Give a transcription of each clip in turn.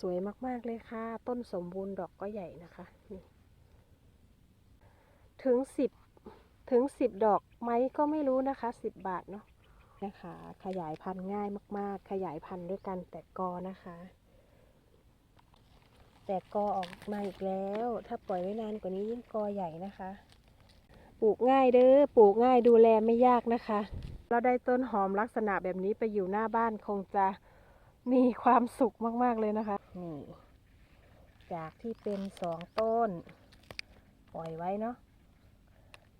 สวยมากๆเลยค่ะ ต้นสมบูรณ์ดอกก็ใหญ่นะคะนี่ถึงสิบถึงสิบดอกไหมก็ไม่รู้นะคะสิบบาทเนาะนะคะขยายพันธุ์ง่ายมาก ๆ ขยายพันธุ์ด้วยกันแตกกอนะคะ แตกกอออกมาอีกแล้ว ถ้าปล่อยไว้นานกว่านี้ยิ่งกอใหญ่นะคะ ปลูกง่ายเด้อปลูกง่ายดูแลไม่ยากนะคะ เราได้ต้นหอมลักษณะแบบนี้ไปอยู่หน้าบ้านคงจะมีความสุขมาก ๆ เลยนะคะ นี่ จากที่เป็นสองต้น ปล่อยไว้เนาะ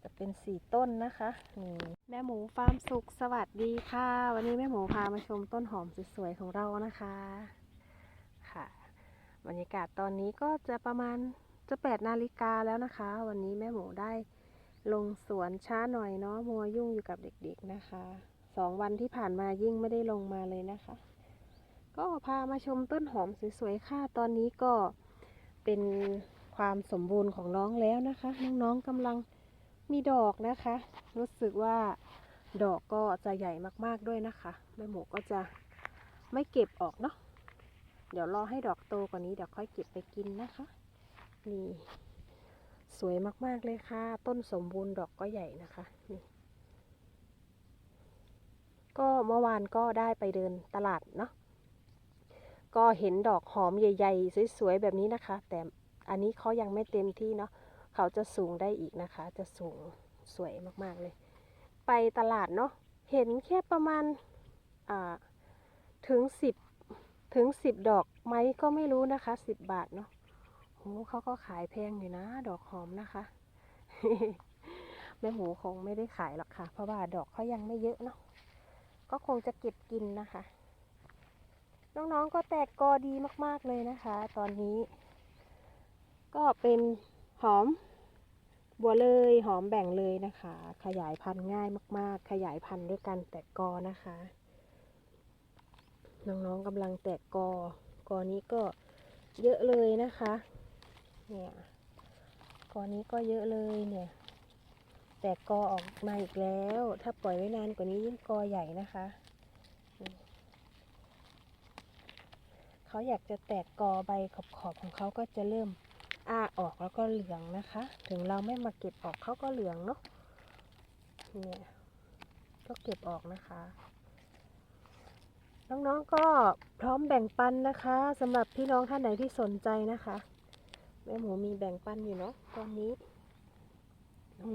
จะเป็นสี่ต้นนะคะนี่แม่หมูฟาร์มสุขสวัสดีค่ะ วันนี้แม่หมูพามาชมต้นหอมสวยๆของเรานะคะค่ะบรรยากาศตอนนี้ก็จะประมาณจะแปดนาฬิกาแล้วนะคะ วันนี้แม่หมูได้ลงสวนช้าหน่อยเนาะมัวยุ่งอยู่กับเด็กๆนะคะสองวันที่ผ่านมายิ่งไม่ได้ลงมาเลยนะคะ ก็พามาชมต้นหอมสวยๆค่ะ ตอนนี้ก็เป็นความสมบูรณ์ของน้องแล้วนะคะ น้องๆกำลังมีดอกนะคะ รู้สึกว่าดอกก็จะใหญ่มากๆด้วยนะคะแม่หมูก็จะไม่เก็บออกเนาะเดี๋ยวรอให้ดอกโตกว่านี้เดี๋ยวค่อยเก็บไปกินนะคะนี่สวยมากๆเลยค่ะ ต้นสมบูรณ์ดอกก็ใหญ่นะคะนี่ก็เมื่อวานก็ได้ไปเดินตลาดเนาะ ก็เห็นดอกหอมใหญ่ ๆ สวยๆแบบนี้นะคะ แต่อันนี้เขายังไม่เต็มที่เนาะเขาจะสูงได้อีกนะคะ จะสูงสวยมากๆเลย ไปตลาดเนาะเห็นแค่ประมาณาถึงสิบถึงสิบดอกไหมก็ไม่รู้นะคะสิบบาทเนาะโอ้เขาก็ขายแพงอยู่นะ ดอกหอมนะคะแม่หมูคงไม่ได้ขายหรอกค่ะ เพราะว่าดอกเขายังไม่เยอะเนาะก็คงจะเก็บกินนะคะ น้องๆก็แตกกอดีมากๆเลยนะคะ ตอนนี้ ก็เป็นหอม บัวเลยหอมแบ่งเลยนะคะ ขยายพันธุ์ง่ายมาก ๆ ขยายพันธุ์ด้วยกันแตกกอนะคะ น้องๆกำลังแตกกอกอนี้ก็เยอะเลยนะคะ เนี่ยกอนี้ก็เยอะเลยเนี่ย แตกกอออกมาอีกแล้ว ถ้าปล่อยไว้นานกว่านี้ยิ่งกอใหญ่นะคะ เขาอยากจะแตกกอใบขอบขอบๆของเขาก็จะเริ่มอ้าออกแล้วก็เหลืองนะคะ ถึงเราไม่มาเก็บออกเขาก็เหลืองเนาะเนี่ยก็เก็บออกนะคะ น้องๆก็พร้อมแบ่งปันนะคะสำหรับพี่น้องท่านไหนที่สนใจนะคะแม่หมูมีแบ่งปันอยู่เนาะตอนนี้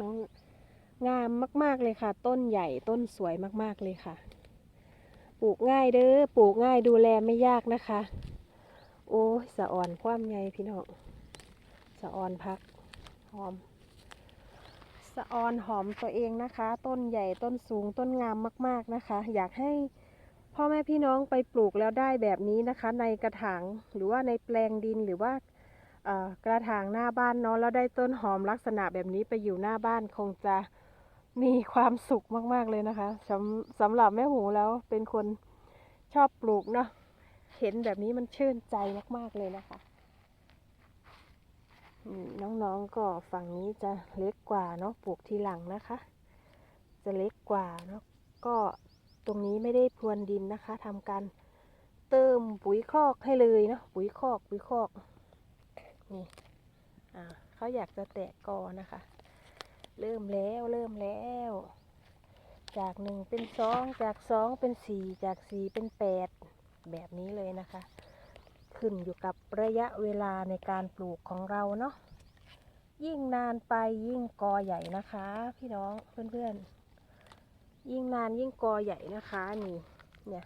น้องๆงามมาก ๆเลยค่ะ ต้นใหญ่ต้นสวยมากๆเลยค่ะ ปลูกง่ายเด้อปลูกง่ายดูแลไม่ยากนะคะ โอ้ยสะอ่อนความใหญ่พี่น้องสะอ่อนพักหอม สะอ่อนหอมตัวเองนะคะ ต้นใหญ่ต้นสูงต้นงามมากๆนะคะ อยากให้พ่อแม่พี่น้องไปปลูกแล้วได้แบบนี้นะคะ ในกระถางหรือว่าในแปลงดินหรือว่ากระถางหน้าบ้านเนาะแล้วได้ต้นหอมลักษณะแบบนี้ไปอยู่หน้าบ้านคงจะมีความสุขมากๆเลยนะคะสำสำหรับแม่หมูแล้วเป็นคนชอบปลูกเนาะ เห็นแบบนี้มันชื่นใจมากๆเลยนะคะ น้องๆก็ฝั่งนี้จะเล็กกว่าเนาะปลูกทีหลังนะคะ จะเล็กกว่าเนาะก็ตรงนี้ไม่ได้พรวนดินนะคะทำการเติมปุ๋ยคอกให้เลยเนาะปุ๋ยคอกปุ๋ยคอกนี่อ่าเขาอยากจะแตกกอนะคะ เริ่มแล้วเริ่มแล้ว จากหนึ่งเป็นสองจากสองเป็นสี่จากสี่เป็นแปด แบบนี้เลยนะคะ ขึ้นอยู่กับระยะเวลาในการปลูกของเราเนาะยิ่งนานไปยิ่งกอใหญ่นะคะ พี่น้องเพื่อนๆ ยิ่งนานยิ่งกอใหญ่นะคะนี่เนี่ย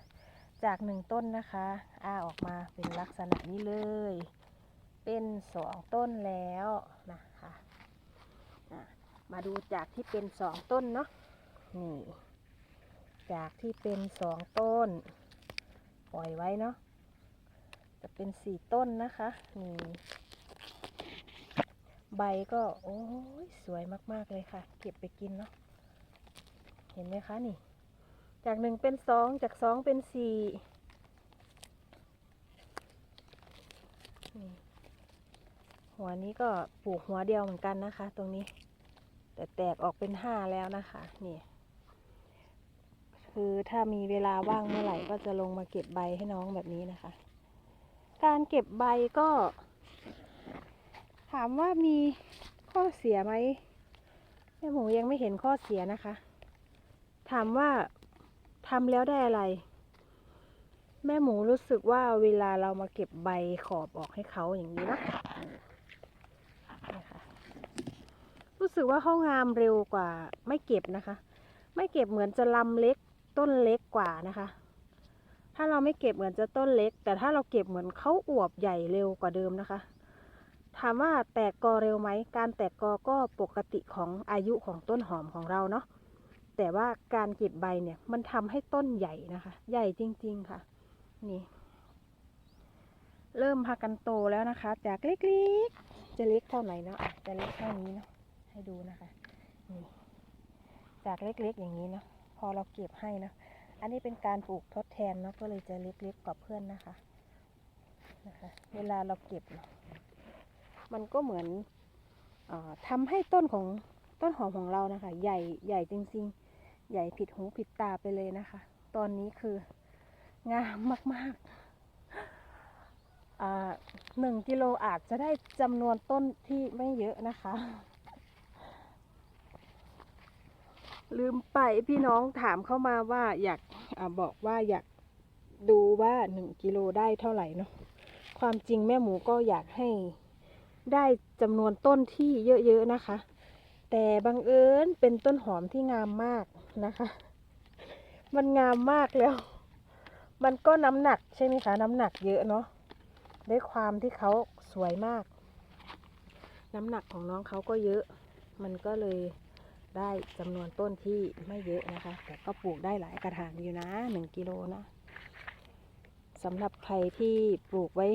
จากหนึ่งต้นนะคะอ้าออกมาเป็นลักษณะนี้เลย เป็นสองต้นแล้วนะคะมาดูจากที่เป็นสองต้นเนาะนี่จากที่เป็นสองต้น ปล่อยไว้เนาะจะเป็นสี่ต้นนะคะนี่ใบก็โอ้ยสวยมากๆเลยค่ะ เก็บไปกินเนาะเห็นไหมคะนี่ จากหนึ่งเป็นสองจากสองเป็นสี่นี่หัวนี้ก็ปลูกหัวเดียวเหมือนกันนะคะ ตรงนี้ แต่แตกออกเป็นห้าแล้วนะคะ นี่ คือถ้ามีเวลาว่างเมื่อไหร่ก็จะลงมาเก็บใบให้น้องแบบนี้นะคะ การเก็บใบก็ ถามว่ามีข้อเสียไหมแม่หมูยังไม่เห็นข้อเสียนะคะ ถามว่าทำแล้วได้อะไร แม่หมูรู้สึกว่าเวลาเรามาเก็บใบขอบออกให้เขาอย่างนี้นะนะคะรู้สึกว่าเขางามเร็วกว่าไม่เก็บนะคะ ไม่เก็บเหมือนจะลำเล็ก ต้นเล็กกว่านะคะ ถ้าเราไม่เก็บเหมือนจะต้นเล็ก แต่ถ้าเราเก็บเหมือนเขาอวบใหญ่เร็วกว่าเดิมนะคะ ถามว่าแตกกอเร็วไหม การแตกกอก็ปกติของอายุของต้นหอมของเราเนาะ แต่ว่าการเก็บใบเนี่ยมันทำให้ต้นใหญ่นะคะ ใหญ่จริง ๆค่ะ นี่ เริ่มพากันโตแล้วนะคะ จากเล็กๆ จะเล็กเท่าไหร่เนาะจะเล็กเท่านี้เนาะ ให้ดูนะคะ นี่ จากเล็กๆอย่างนี้เนาะ อเราเก็บให้นะ อันนี้เป็นการปลูกทดแทนเนาะก็เลยจะเล็กๆกว่าเพื่อนนะคะนะคะเวลาเราเก็บนะมันก็เหมือนอาทำให้ต้นของต้นหอมของเรานะคะ ใหญ่ใหญ่จริงๆ ใหญ่ผิดหูผิดตาไปเลยนะคะ ตอนนี้คืองามมากๆหนึ่งกิโลอาจจะได้จำนวนต้นที่ไม่เยอะนะคะ ลืมไปพี่น้องถามเข้ามาว่าอยากอบอกว่าอยากดูว่าหนึ่งกิโลได้เท่าไหร่เนาะความจริงแม่หมูก็อยากให้ได้จำนวนต้นที่เยอะๆนะคะ แต่บังเอิญเป็นต้นหอมที่งามมากนะคะ มันงามมากแล้ว มันก็น้ำหนักใช่ไหมคะ น้ำหนักเยอะเนาะด้วยความที่เขาสวยมาก น้ำหนักของน้องเขาก็เยอะ มันก็เลย ได้จำนวนต้นที่ไม่เยอะนะคะ แต่ก็ปลูกได้หลายกระถางอยู่นะหนึ่งกิโลนะสำหรับใครที่ปลูกไว้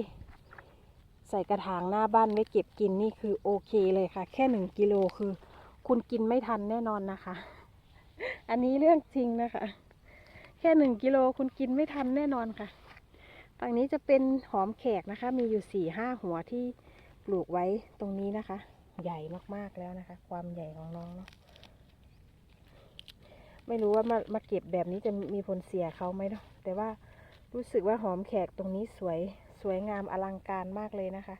ใส่กระถางหน้าบ้านไว้เก็บกินนี่คือโอเคเลยค่ะ แค่หนึ่งกิโลคือ คุณกินไม่ทันแน่นอนนะคะ อันนี้เรื่องจริงนะคะ แค่หนึ่งกิโลคุณกินไม่ทันแน่นอนค่ะฝั่งนี้จะเป็นหอมแขกนะคะ มีอยู่สี่ห้าหัวที่ปลูกไว้ตรงนี้นะคะ ใหญ่มากๆแล้วนะคะ ความใหญ่ของน้องเนาะ ไม่รู้ว่ามามาเก็บแบบนี้จะมีผลเสียเขาไหมเนาะแต่ว่ารู้สึกว่าหอมแขกตรงนี้สวยสวยงามอลังการมากเลยนะคะ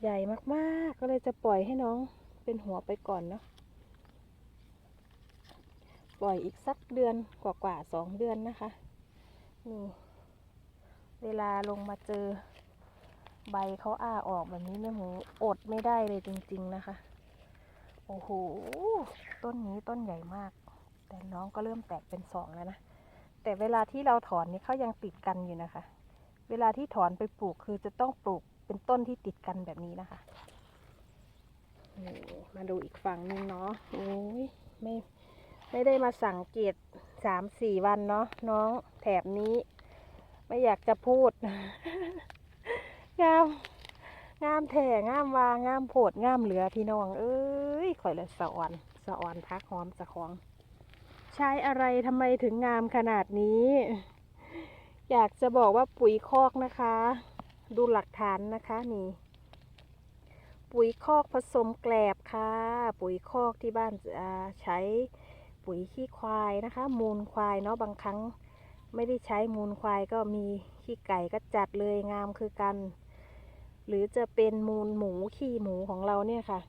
ใหญ่มากๆก็เลยจะปล่อยให้น้องเป็นหัวไปก่อนเนาะปล่อยอีกสักเดือนกว่าๆสองเดือนนะคะนี่เวลาลงมาเจอใบเขาอ้าออกแบบนี้แม่หมูอดไม่ได้เลยจริง ๆนะคะ โอ้โห ต้นนี้ต้นใหญ่มาก แต่น้องก็เริ่มแตกเป็นสองแล้วนะ แต่เวลาที่เราถอนนี่เขายังติดกันอยู่นะคะ เวลาที่ถอนไปปลูกคือจะต้องปลูกเป็นต้นที่ติดกันแบบนี้นะคะนี่มาดูอีกฝั่งนึงเนาะโอ้ยไม่ไม่ได้มาสังเกตสามสี่วันเนาะน้องแถบนี้ ไม่อยากจะพูด งาม งามแท่งามวางามโผดงามเหลือพี่น้อง เอ้ยข่อยละสะอ่อนสะอ่อนพักหอมสะของ ใช้อะไรทำไมถึงงามขนาดนี้ อยากจะบอกว่าปุ๋ยคอกนะคะ ดูหลักฐานนะคะนี่ ปุ๋ยคอกผสมแกลบค่ะ ปุ๋ยคอกที่บ้านจะใช้ปุ๋ยขี้ควายนะคะ มูลควายเนาะบางครั้งไม่ได้ใช้มูลควายก็มีขี้ไก่ก็จัดเลยงามคือกัน หรือจะเป็นมูลหมูขี้หมูของเราเนี่ยค่ะ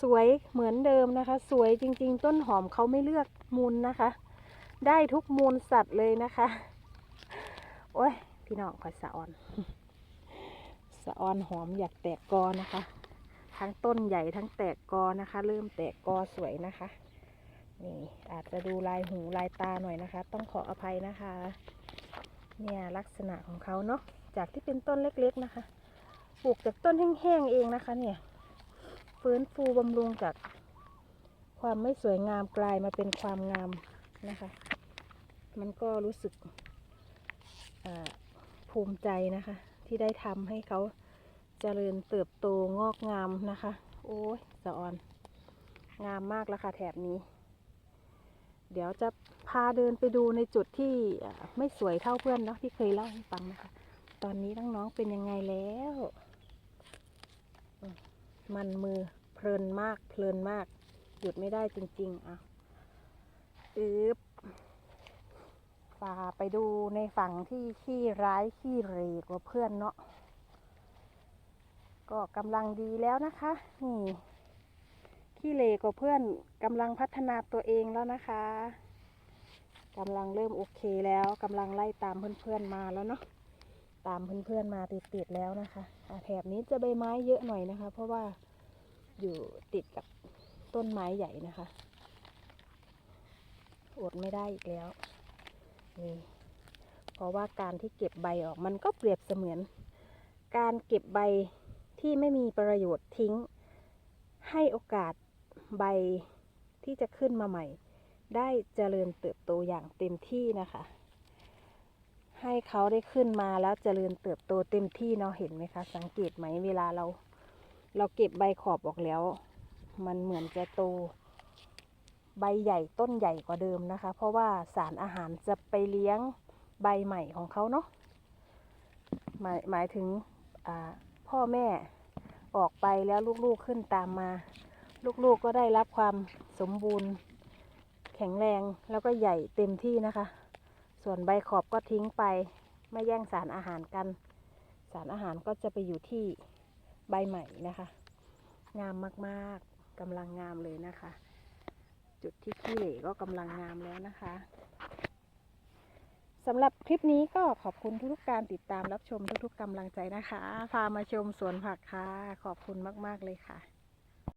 สวยเหมือนเดิมนะคะ สวยจริง ๆ ต้นหอมเขาไม่เลือก มูลนะคะ ได้ทุกมูลสัตว์เลยนะคะ โอ้ย พี่น้องคอยสะออน สะออนหอมอยากแตกกอนะคะ ทั้งต้นใหญ่ทั้งแตกกอนะคะ เริ่มแตกกอสวยนะคะ นี่อาจจะดูลายหูลายตาหน่อยนะคะ ต้องขออภัยนะคะ เนี่ยลักษณะของเขาเนาะ จากที่เป็นต้นเล็กๆนะคะ ปลูกจากต้นแห้งๆเองนะคะ เนี่ยฟื้นฟูบำรุงจาก ความไม่สวยงามกลายมาเป็นความงามนะคะ มันก็รู้สึกภูมิใจนะคะ ที่ได้ทำให้เขาเจริญเติบโตงอกงามนะคะ โอ้ยสะออน งามมากแล้วค่ะแถบนี้ เดี๋ยวจะพาเดินไปดูในจุดที่ไม่สวยเท่าเพื่อนเนาะที่เคยเล่าให้ฟังนะคะ ตอนนี้น้องๆเป็นยังไงแล้ว มันมือเพลินมากเพลินมาก หยุดไม่ได้จริง ๆ อะอึบป่าไปดูในฝั่งที่ขี้ร้ายขี้เรกว่าเพื่อนเนาะ ก็กำลังดีแล้วนะคะ นี่ ขี้เรกว่าเพื่อนกำลังพัฒนาตัวเองแล้วนะคะกำลังเริ่มโอเคแล้วกำลังไล่ตามเพื่อนๆมาแล้วเนาะตามเพื่อนๆมาติดๆแล้วนะคะะแถบนี้จะใบไม้เยอะหน่อยนะคะ เพราะว่าอยู่ติดกับ ต้นไม้ใหญ่นะคะอดไม่ได้อีกแล้วนี่เพราะว่าการที่เก็บใบออกมันก็เปรียบเสมือน การเก็บใบที่ไม่มีประโยชน์ทิ้ง ให้โอกาสใบที่จะขึ้นมาใหม่ ได้เจริญเติบโตอย่างเต็มที่นะคะ ให้เขาได้ขึ้นมาแล้วเจริญเติบโตเต็มที่เนาะเห็นไหมคะ สังเกตไหมเวลาเรา เราเก็บใบขอบออกแล้ว มันเหมือนจะโต ใบใหญ่ต้นใหญ่กว่าเดิมนะคะ เพราะว่าสารอาหารจะไปเลี้ยงใบใหม่ของเขาเนาะหมายหมายถึงพ่อแม่ออกไปแล้วลูกๆขึ้นตามมา ลูกๆก็ได้รับความสมบูรณ์ แข็งแรงแล้วก็ใหญ่เต็มที่นะคะ ส่วนใบขอบก็ทิ้งไป ไม่แย่งสารอาหารกัน สารอาหารก็จะไปอยู่ที่ใบใหม่นะคะ งามมากๆ กำลังงามเลยนะคะ จุดที่ขี้เหร่ก็กำลังงามแล้วนะคะสำหรับคลิปนี้ก็ขอบคุณทุกๆการติดตามรับชมทุกๆกำลังใจนะคะ พามาชมสวนผักค่ะ ขอบคุณมากๆเลยค่ะ